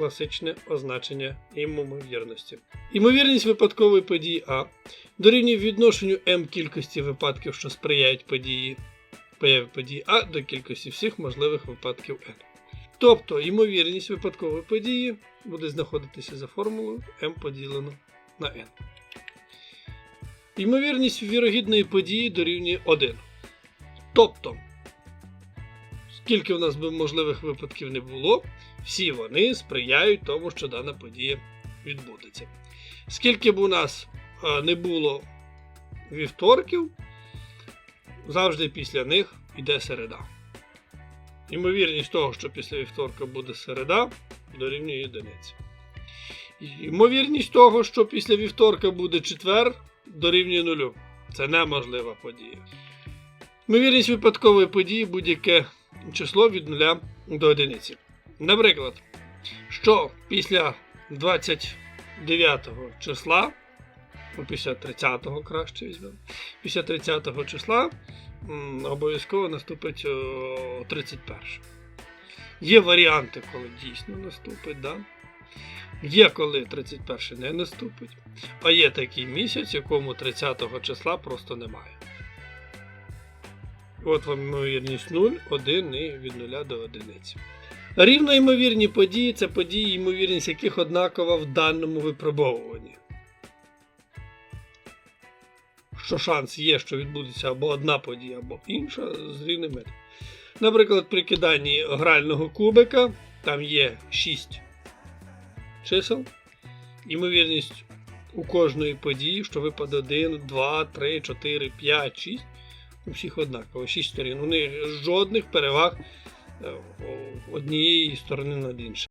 класичне означення імовірності. Імовірність випадкової події А дорівнює відношенню m кількості випадків, що сприяють події, появі події А до кількості всіх можливих випадків n. Тобто ймовірність випадкової події буде знаходитися за формулою m поділено на n. Ймовірність вірогідної події дорівнює 1. Тобто, скільки в нас би можливих випадків не було, всі вони сприяють тому, що дана подія відбудеться. Скільки б у нас е, не було вівторків, завжди після них йде середа. Ймовірність того, що після вівторка буде середа, дорівнює одиниці. Ймовірність того, що після вівторка буде четвер, дорівнює нулю. Це неможлива подія. Ймовірність випадкової події будь-яке число від 0 до одиниці. Наприклад, що після 29 числа, ну, після 30-го краще візьмемо, після 30 числа обов'язково наступить 31. Є варіанти, коли дійсно наступить, да? є коли 31 не наступить, а є такий місяць, якому 30 числа просто немає. От вам ймовірність 0, 1 і від 0 до 1. Рівно ймовірні події це події, ймовірність яких однакова в даному випробовуванні. Що шанс є, що відбудеться або одна подія, або інша з рівним метром. Наприклад, при киданні грального кубика там є 6 чисел. Ймовірність у кожної події, що випаде 1, 2, 3, 4, 5, 6. У всіх однаково, 6 сторін. У них жодних переваг е, однієї сторони над іншою.